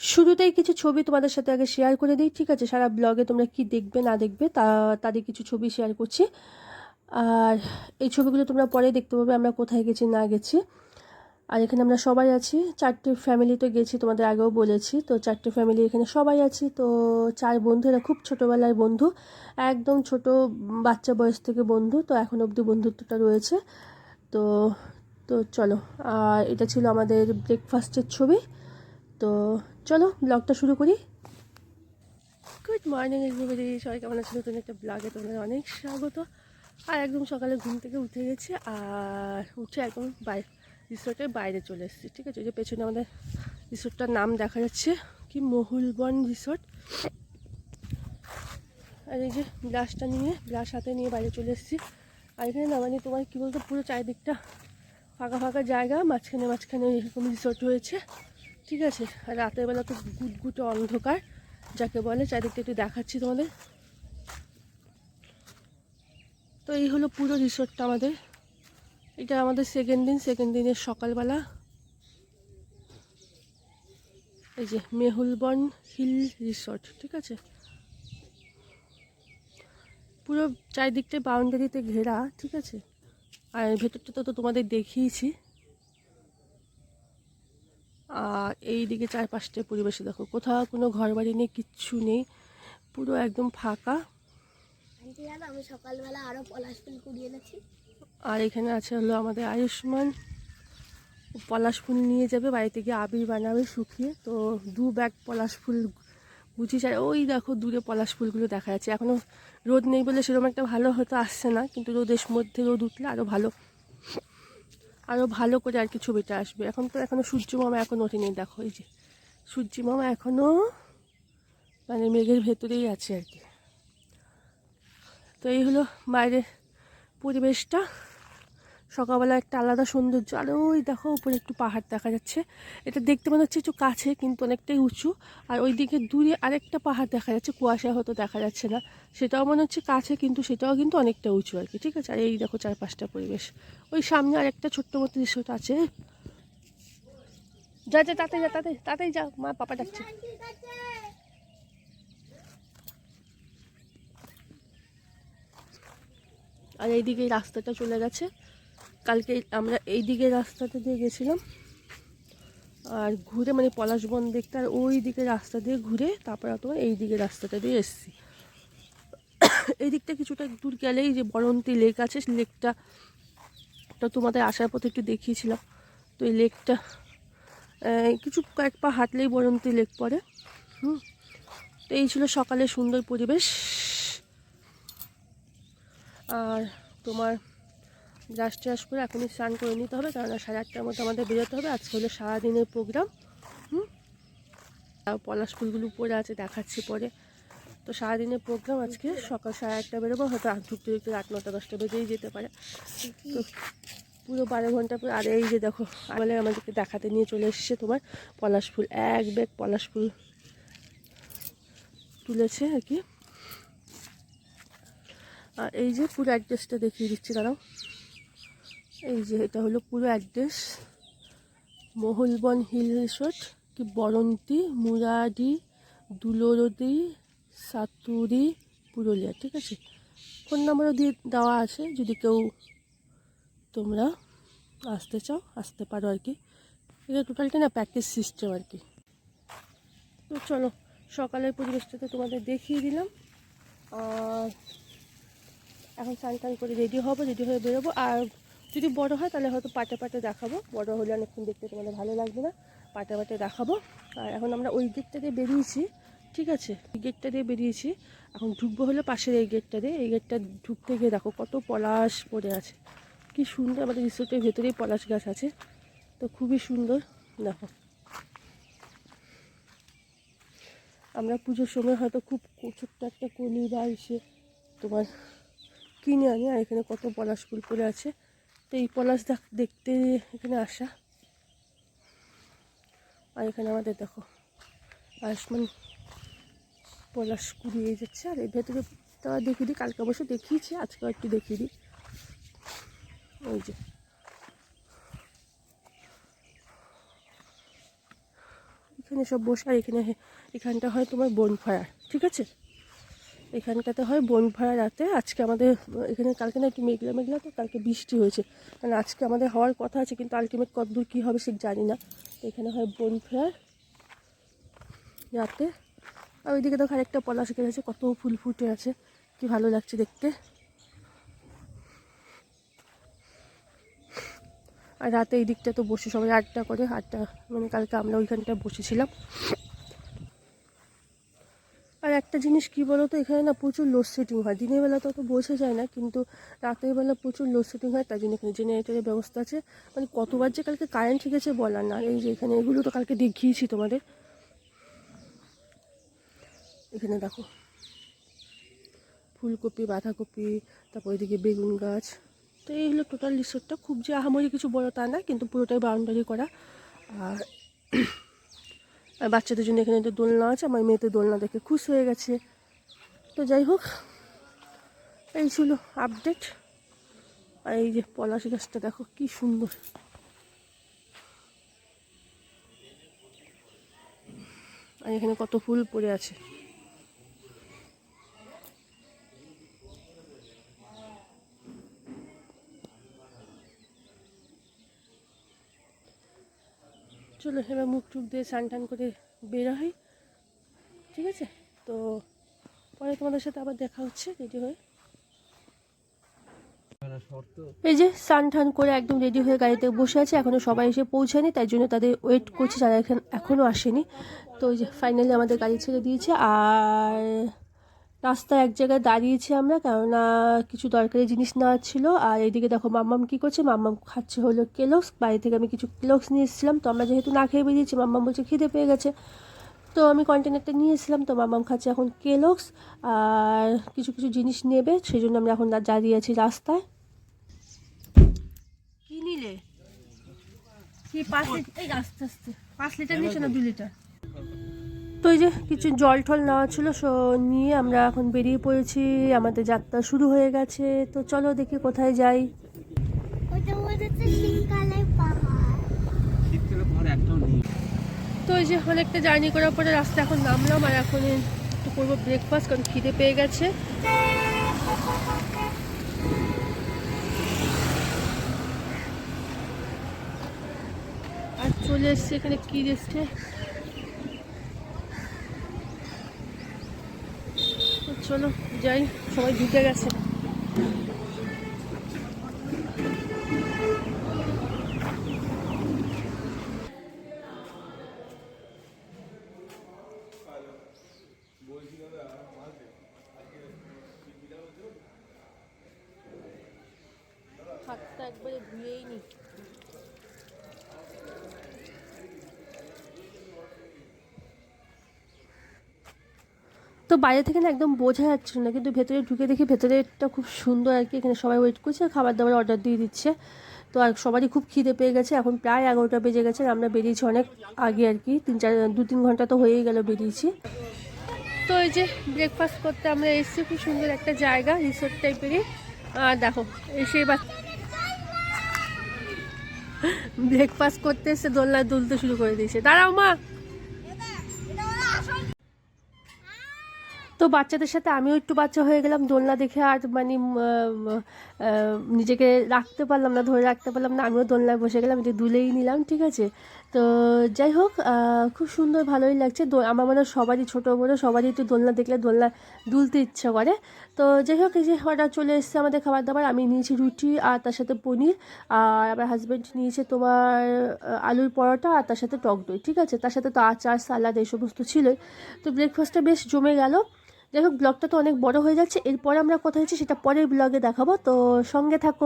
শুরুতেই কিছু ছবি তোমাদের সাথে আগে শেয়ার করে দিই। ঠিক আছে, সারা ব্লগে তোমরা কি দেখবে, না দেখবে, তা, তাদের কিছু ছবি শেয়ার করছি। আর এই ছবিগুলো তোমরা পরে দেখতে পাবে, আমরা কোথায় গেছি, না গেছি। আর এখানে আমরা সবাই আছি। চারটে ফ্যামিলি তো গেছি, তোমাদের আগেও বলেছি। তো চারটে ফ্যামিলি এখানে সবাই আছি। তো চার বন্ধু এরা খুব ছোটোবেলার বন্ধু, একদম ছোট বাচ্চা বয়স থেকে বন্ধু, তো এখন অবধি বন্ধুত্বটা রয়েছে। তো তো চলো। আর এটা ছিল আমাদের ব্রেকফাস্টের ছবি। তো চলো ব্লগটা শুরু করি। গুড মর্নিং এভরিবডি সবাই কেমন আছে? নতুন একটা ব্লগে তোমাদের অনেক স্বাগত। আর একদম সকালে ঘুম থেকে উঠে গেছি, আর উঠে একদম বাইরে রিসোর্টের বাইরে চলে এসেছি, ঠিক আছে? ওই যে পেছনে আমাদের রিসোর্টটার নাম দেখা যাচ্ছে, কি মহুলবন রিসোর্ট আর এই যে ব্রাশটা নিয়ে ব্রাশ হাতে নিয়ে বাইরে চলে এসেছি। আর এখানে না মানে তোমার কী বলতো, পুরো চারিদিকটা ফাঁকা ফাঁকা জায়গা, মাঝখানে মাঝখানে এরকম রিসোর্ট হয়েছে ঠিক আছে, আর রাতের বেলা তো গুটগুটে অন্ধকার, যাকে বলে, চারিদিকটা একটু দেখাচ্ছি তোমাদের। তো এই হলো পুরো রিসোর্টটা আমাদের। এটা আমাদের সেকেন্ড দিন সেকেন্ড দিনের সকালবেলা। এই যে মেহুলবন হিল রিসর্ট, ঠিক আছে? পুরো চারিদিকটা বাউন্ডারিতে ঘেরা, ঠিক আছে? আর ভেতরটা তো তোমাদের দেখিয়েছি। এই দিকে চারপাশটা পরিবেশে দেখো। কোথাও কোনো ঘর বাড়ি নেই কিচ্ছু নেই পুরো একদম ফাঁকা। আমি সকালবেলা আরও পলাশ ফুল কুড়িয়ে এনেছি। আর এখানে আছে হলো আমাদের আয়ুষ্মান। পলাশ ফুল নিয়ে যাবে বাড়িতে গিয়ে আবির বানাবে শুকিয়ে। তো দু ব্যাগ পলাশ ফুল গুছিয়ে যায়। ওই দেখো দূরে পলাশ ফুলগুলো দেখা যাচ্ছে। এখনও রোদ নেই বলে সেরকম একটা ভালো হয়তো আসছে না কিন্তু রোদের মধ্যে রোদ উঠলে আরও ভালো। আরও ভালো করে আর কি ছবিটা আসবে। এখন তো এখনও সূর্য মামা এখন ওঠেনি, দেখো, এই যে। সূর্য মামা এখনও মানে মেঘের ভেতরেই আছে আর কি। তো এই হলো বাইরের পরিবেশটা। সকালবেলা একটা আলাদা সৌন্দর্য। আর ওই দেখো, উপরে একটু পাহাড় দেখা যাচ্ছে। এটা দেখতে মনে হচ্ছে একটু কাছে, কিন্তু অনেকটাই উঁচু। আর ওইদিকে দূরে আরেকটা পাহাড় দেখা যাচ্ছে কুয়াশা হয়তো দেখা যাচ্ছে না। সেটাও মনে হচ্ছে কাছে, কিন্তু সেটাও কিন্তু অনেকটা উঁচু আর কি, ঠিক আছে? আর এই দেখো চারপাশটা পরিবেশ। ওই সামনে আরেকটা ছোট্ট মতো রিসোর্ট আছে। যা যা তাতে যা তাতে তাতেই যা। মা, পাপা ডাকছে আর এইদিকে রাস্তাটা চলে গেছে। কালকে আমরা এই দিকে রাস্তাটা দিয়ে গেছিলাম। আর ঘুরে মানে পলাশবন দেখতে আর ওই দিকে রাস্তা দিয়ে ঘুরে তারপরে তোমার এই দিকে রাস্তাটা দিয়ে এসেছি। এই দিকটা কিছুটা দূর গেলেই যে বরন্তি লেক আছে লেকটা তো তোমাদের আসার পথে একটু দেখিয়েছিলাম। তো এই লেকটা কিছু কয়েক পা হাঁটলেই বরন্তি লেক পড়ে। হুম, তো এই ছিল সকালের সুন্দর পরিবেশ। আর তোমার ব্রাশ ট্রাশ করে এখনই স্নান করে নিতে হবে কারণ সাড়ে আটটার মধ্যে আমাদের বেরোতে হবে, আজকে হলো সারাদিনের প্রোগ্রাম, হুম? পলাশ ফুলগুলো পরে আছে, দেখাচ্ছি পরে। তো সারাদিনের প্রোগ্রাম আজকে, সকাল সাড়ে আটটা বেরোবো, হয়তো আর ঢুকতে ঢুকতে রাত নটা, দশটা বেজেই যেতে পারে। তো পুরো বারো ঘণ্টা পরে, আর এই যে দেখো বলে আমাদেরকে দেখাতে নিয়ে চলে এসেছে তোমার পলাশ ফুল, এক ব্যাগ পলাশ ফুল তুলেছে আর কি। আর এই যে পুরো অ্যাড্রেসটা দেখিয়ে দিচ্ছি, দাঁড়াও। এই যে এটা হলো পুরো অ্যাড্রেস। মহুলবন হিল রিসোর্ট, কি বরন্তি মুরাডি দুলরদি, সাতুরি, পুরুলিয়া, ঠিক আছে? ফোন নাম্বারও দিয়ে দেওয়া আছে, যদি কেউ তোমরা আসতে চাও, আসতে পারো আর কি। এটা টোটালটা না প্যাকেজ সিস্টেম আর কি। তো চলো, সকালের পরিবেশটা তো তোমাদের দেখিয়ে দিলাম। আর এখন স্নান টান করে রেডি হব রেডি হয়ে বেরোবো। আর যদি বড় হয়, তাহলে হয়তো পাটে পাটে দেখাবো। বড় হলে অনেকক্ষণ দেখতে তোমাদের ভালো লাগবে না। পাটে পাটে দেখাবো। আর এখন আমরা ওই গেটটা দিয়ে বেরিয়েছি, ঠিক আছে? এই গেটটা দিয়ে বেরিয়েছি। এখন ঢুকবো হলো পাশের এই গেটটা দিয়ে। এই গেটটা ঢুকতে গিয়ে দেখো কত পলাশ পড়ে আছে। কি সুন্দর আমাদের রিসোর্টের ভেতরেই পলাশ গাছ আছে। তো খুবই সুন্দর, দেখো। আমরা পুজোর সময় হয়তো খুব ছোট্ট একটা কলি বা এসে তোমার কিনে আনি, আর এখানে কত পলাশ ফুল পড়ে আছে। তো এই পলাশ দেখ- দেখতে এখানে আসা। আর এখানে আমাদের দেখো, আয়ুষ্মান পলাশ কুড়িয়ে যাচ্ছে। আর এর ভেতরে তা দেখিয়ে দিই, কালকে অবশ্য দেখিয়েছি আজকে একটু দেখিয়ে দিই। ওই যে। এখানে সব বসে, আর এখানে এখানটা হয় তোমার বনফায়ার ঠিক আছে? এখানটাতে হয় বনফায়ার রাতে। আজকে আমাদের, এখানে কালকে না একটু মেঘলা মেঘলা তো, কালকে বৃষ্টি হয়েছে। কারণ আজকে আমাদের হওয়ার কথা আছে, কিন্তু আলটিমেট কতদূর কী হবে সে জানি না। এখানে হয় বনফায়ার রাতে। আর ওইদিকে দেখো আরেকটা পলাশ গাছ আছে, কত ফুল ফুটে আছে। কি ভালো লাগছে দেখতে। আর রাতে এই দিকটা তো বসে সবাই আড্ডা করে, আড্ডা মানে কালকে আমরা ওইখানটায় বসেছিলাম। আর একটা জিনিস কি বলো তো এখানে না প্রচুর লোডশেডিং হয়। দিনের বেলা তো অত বোঝা যায় না, কিন্তু রাতের বেলা প্রচুর লোডশেডিং হয় তাই জন্য এখানে জেনারেটরের ব্যবস্থা আছে। মানে কতবার যে কালকে কারেন্ট আছে বলার না, এই যে এখানে এগুলো তো কালকে দেখিয়েছি তোমাদের। এখানে দেখো, ফুলকপি, বাঁধাকপি, তারপর এদিকে বেগুন গাছ। তো এই হলো টোটাল রিসোর্টটা খুব যে আহামরি কিছু বড় তা না, কিন্তু পুরোটাই বাউন্ডারি করা। আর আর বাচ্চাদের জন্য এখানে তো দোলনা আছে, আমার মেয়েতে দোলনা দেখে খুশ হয়ে গেছে। তো যাই হোক, এই ছিল আপডেট আর এই যে পলাশ গাছটা, দেখো কি সুন্দর। আর এখানে কত ফুল পড়ে আছে। চলো এবার মুখ টুক দিয়ে স্নান টান করে বেরো হয়। ঠিক আছে? তো পরে তোমাদের সাথে আবার দেখা হচ্ছে রেডি হয়ে। এই যে স্নান টান করে একদম রেডি হয়ে গাড়িতে বসে আছে, এখনও সবাই এসে পৌঁছায়নি, তাই জন্য তাদের ওয়েট করছে, যারা এখন এখনও আসেনি। তো ওই যে ফাইনালি আমাদের গাড়ি ছেড়ে দিয়েছে, আর রাস্তায় এক জায়গায় দাঁড়িয়েছি আমরা কেননা কিছু দরকারি জিনিস নেওয়ার ছিল। আর এইদিকে দেখো মাম্মাম কী করছে? মাম্মাম খাচ্ছে হলো কেলক্স। বাড়ি থেকে আমি কিছু কেলক্স নিয়ে এসেছিলাম। তো আমরা যেহেতু না খেয়ে বেরিয়েছি মাম্মাম বলছে খিদে পেয়ে গেছে। তো আমি কন্টেনারটা নিয়ে এসেছিলাম। তো মাম্মাম খাচ্ছে এখন কেলক্স। আর কিছু কিছু জিনিস নেবে সেই জন্য আমরা এখন দাঁড়িয়ে আছি রাস্তায়। কি নিলে? কি পাঁচ লিটার এই আস্তে আস্তে। পাঁচ লিটার নিয়েছো না দু লিটার? তো এই যে কিছু জল টল নেওয়া ছিল সো নিয়ে আমরা এখন বেরিয়ে পড়েছি। আমাদের যাত্রা শুরু হয়ে গেছে। তো চলো দেখি কোথায় যাই। তো এই যে অনেকটা জার্নি করার পরে রাস্তা এখন নামলাম আর এখন একটু করব ব্রেকফাস্ট কারণ খিদে পেয়ে গেছে। আর চলে এসছে এখানে কি রেস্টে চলো যাই সবাই ঢুকে গেছে। তো বাইরে থেকে না একদম বোঝা যাচ্ছিল না, কিন্তু ভেতরে ঢুকে দেখি ভেতরেটা খুব সুন্দর আর কি, এখানে সবাই ওয়েট করছে খাবার দাবার অর্ডার দিয়ে দিচ্ছে। তো আর সবারই খুব খিদে পেয়ে গেছে, এখন প্রায় এগারোটা বেজে গেছে আমরা বেরিয়েছি অনেক আগে আর কি, তিন চার, দু তিন ঘণ্টা তো হয়েই গেল বেরিয়েছি। তো এই যে ব্রেকফাস্ট করতে আমরা এসেছি, খুব সুন্দর একটা জায়গা রিসোর্ট টাইপেরই আর দেখো, এসে এবার ব্রেকফাস্ট করতে এসে দোলনায় দুলতে শুরু করে দিয়েছে। দাঁড়াও মা! তো বাচ্চাদের সাথে আমিও একটু বাচ্চা হয়ে গেলাম, দোলনা দেখে আর মানে নিজেকে রাখতে পারলাম না, ধরে রাখতে পারলাম না, আমিও দোলনায় বসে গেলাম একটু দুলেই নিলাম, ঠিক আছে? তো যাই হোক খুব সুন্দর, ভালোই লাগছে আমার মনে হয় সবারই, ছোটো বড়ো সবারই একটু দোলনা দেখলে দোলনা দুলতে ইচ্ছা করে। তো যাই হোক, এই যে অর্ডার চলে এসেছে আমাদের খাবার দাবার আমি নিয়েছি রুটি আর তার সাথে পনির, আর আমার হাজব্যান্ড নিয়েছে তোমার আলুর পরোটা আর তার সাথে টক দই, ঠিক আছে? তার সাথে তো আচার, সালাদ, এই সমস্ত ছিলই। তো ব্রেকফাস্টটা বেশ জমে গেল। যাই হোক ব্লগটা তো অনেক বড় হয়ে যাচ্ছে। এরপরে আমরা কোথায় যাচ্ছি সেটা পরের ব্লগে দেখাবো। তো সঙ্গে থাকো।